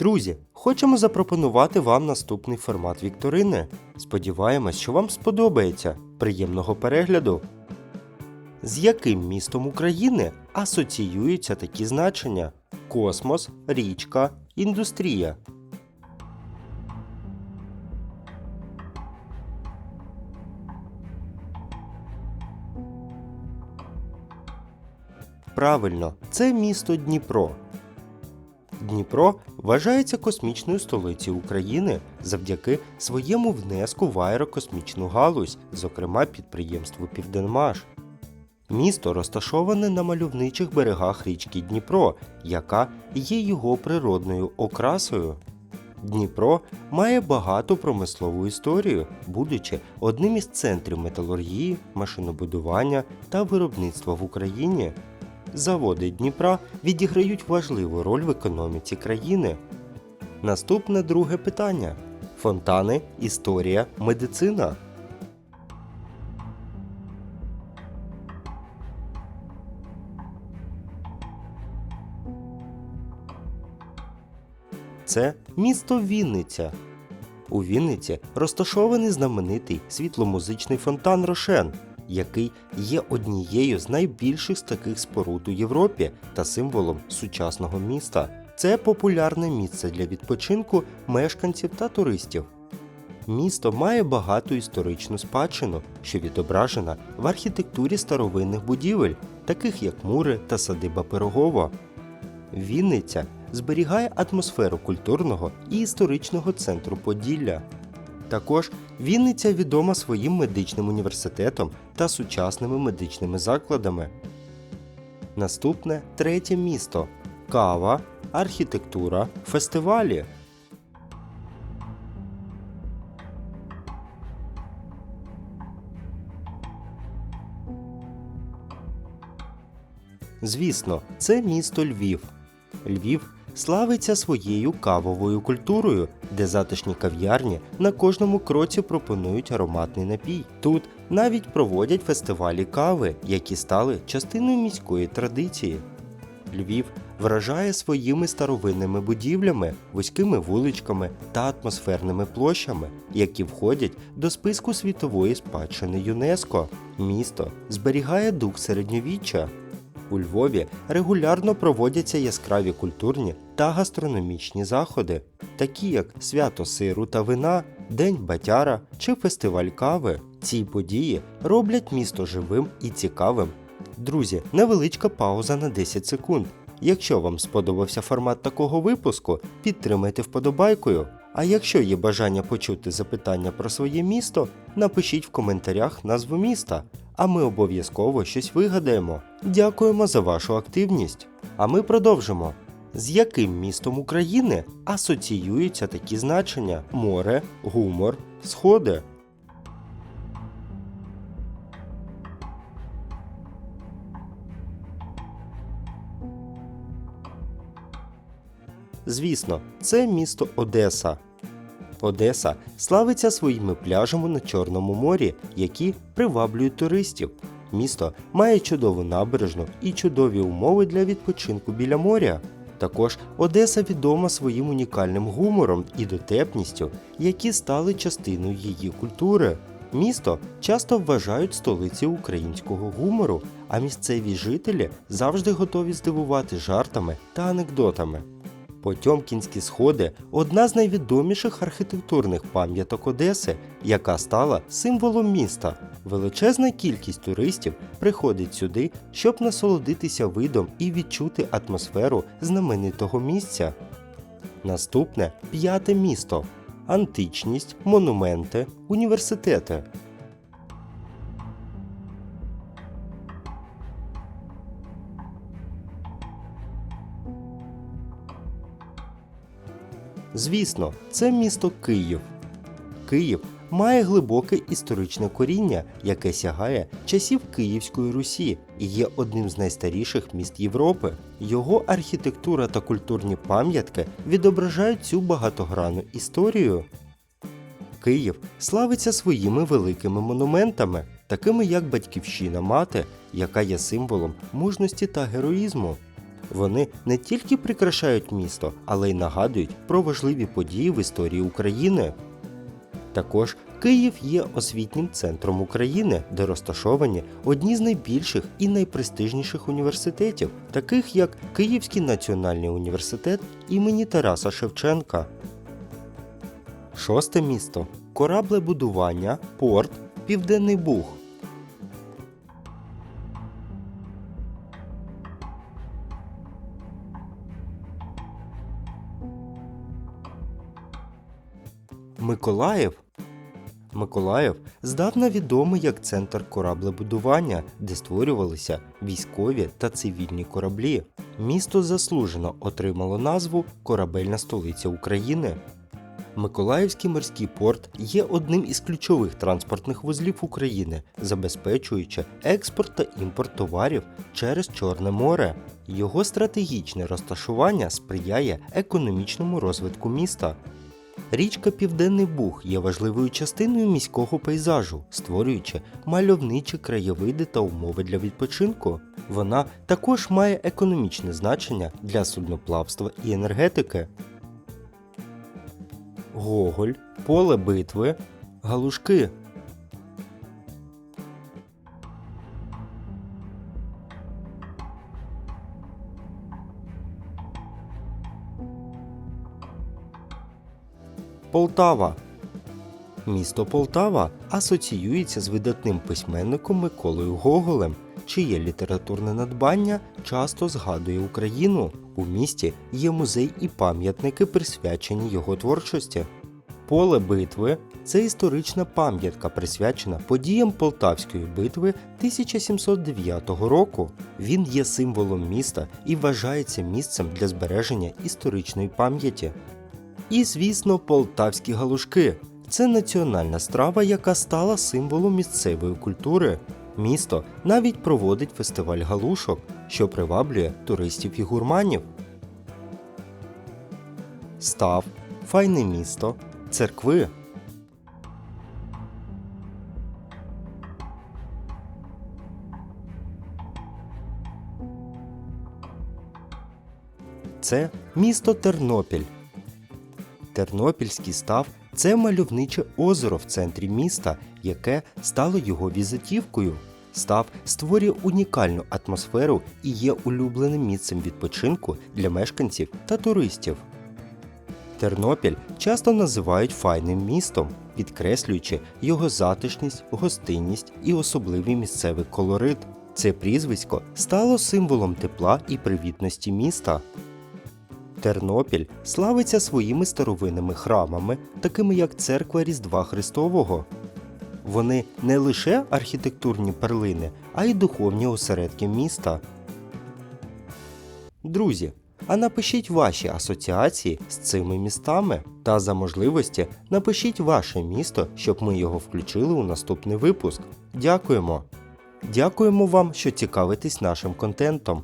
Друзі, хочемо запропонувати вам наступний формат вікторини. Сподіваємось, що вам сподобається. Приємного перегляду. З яким містом України асоціюються такі значення: космос, річка, індустрія. Правильно, це місто Дніпро. Дніпро вважається космічною столицею України завдяки своєму внеску в аерокосмічну галузь, зокрема підприємству Південмаш. Місто розташоване на мальовничих берегах річки Дніпро, яка є його природною окрасою. Дніпро має багату промислову історію, будучи одним із центрів металургії, машинобудування та виробництва в Україні. Заводи Дніпра відіграють важливу роль в економіці країни. Наступне друге питання: фонтани, історія, медицина. Це місто Вінниця. У Вінниці розташований знаменитий світломузичний фонтан Рошен, який є однією з найбільших з таких споруд у Європі та символом сучасного міста. Це популярне місце для відпочинку мешканців та туристів. Місто має багату історичну спадщину, що відображена в архітектурі старовинних будівель, таких як мури та садиба Пирогова. Вінниця зберігає атмосферу культурного і історичного центру Поділля. Також Вінниця відома своїм медичним університетом та сучасними медичними закладами. Наступне третє місто кава, архітектура, фестивалі. Звісно, це місто Львів. Львів славиться своєю кавовою культурою, де затишні кав'ярні на кожному кроці пропонують ароматний напій. Тут навіть проводять фестивалі кави, які стали частиною міської традиції. Львів вражає своїми старовинними будівлями, вузькими вуличками та атмосферними площами, які входять до списку світової спадщини ЮНЕСКО. Місто зберігає дух середньовіччя. У Львові регулярно проводяться яскраві культурні та гастрономічні заходи, такі як свято сиру та вина, День батяра чи фестиваль кави. Ці події роблять місто живим і цікавим. Друзі, невеличка пауза на 10 секунд. Якщо вам сподобався формат такого випуску, підтримайте вподобайкою. А якщо є бажання почути запитання про своє місто, напишіть в коментарях назву міста, а ми обов'язково щось вигадаємо. Дякуємо за вашу активність. А ми продовжимо. З яким містом України асоціюються такі значення: море, гумор, сходи? Звісно, це місто Одеса. Одеса славиться своїми пляжами на Чорному морі, які приваблюють туристів. Місто має чудову набережну і чудові умови для відпочинку біля моря. Також Одеса відома своїм унікальним гумором і дотепністю, які стали частиною її культури. Місто часто вважають столицею українського гумору, а місцеві жителі завжди готові здивувати жартами та анекдотами. Потьомкінські сходи одна з найвідоміших архітектурних пам'яток Одеси, яка стала символом міста. Величезна кількість туристів приходить сюди, щоб насолодитися видом і відчути атмосферу знаменитого місця. Наступне п'яте місто античність, монументи, університети. Звісно, це місто Київ. Київ має глибоке історичне коріння, яке сягає часів Київської Русі і є одним з найстаріших міст Європи. Його архітектура та культурні пам'ятки відображають цю багатогранну історію. Київ славиться своїми великими монументами, такими як Батьківщина Мати, яка є символом мужності та героїзму. Вони не тільки прикрашають місто, але й нагадують про важливі події в історії України. Також Київ є освітнім центром України, де розташовані одні з найбільших і найпрестижніших університетів, таких як Київський національний університет імені Тараса Шевченка. Шосте місто кораблебудування, порт, Південний Буг. Миколаїв. Миколаїв здавна відомий як центр кораблебудування, де створювалися військові та цивільні кораблі. Місто заслужено отримало назву Корабельна столиця України. Миколаївський морський порт є одним із ключових транспортних вузлів України, забезпечуючи експорт та імпорт товарів через Чорне море. Його стратегічне розташування сприяє економічному розвитку міста. Річка Південний Буг є важливою частиною міського пейзажу, створюючи мальовничі краєвиди та умови для відпочинку. Вона також має економічне значення для судноплавства і енергетики. Гоголь, поле битви, галушки. Полтава. Місто Полтава асоціюється з видатним письменником Миколою Гоголем, чиє літературне надбання часто згадує Україну. У місті є музей і пам'ятники, присвячені його творчості. Поле битви це історична пам'ятка, присвячена подіям Полтавської битви 1709 року. Він є символом міста і вважається місцем для збереження історичної пам'яті. І, звісно, полтавські галушки. Це національна страва, яка стала символом місцевої культури. Місто навіть проводить фестиваль галушок, що приваблює туристів і гурманів. Став, файне місто, церкви. Це місто Тернопіль. Тернопільський став це мальовниче озеро в центрі міста, яке стало його візитівкою. Став створює унікальну атмосферу і є улюбленим місцем відпочинку для мешканців та туристів. Тернопіль часто називають файним містом, підкреслюючи його затишність, гостинність і особливий місцевий колорит. Це прізвисько стало символом тепла і привітності міста. Тернопіль славиться своїми старовинними храмами, такими як церква Різдва Христового. Вони не лише архітектурні перлини, а й духовні осередки міста. Друзі, а напишіть ваші асоціації з цими містами та за можливості напишіть ваше місто, щоб ми його включили у наступний випуск. Дякуємо! Дякуємо вам, що цікавитесь нашим контентом.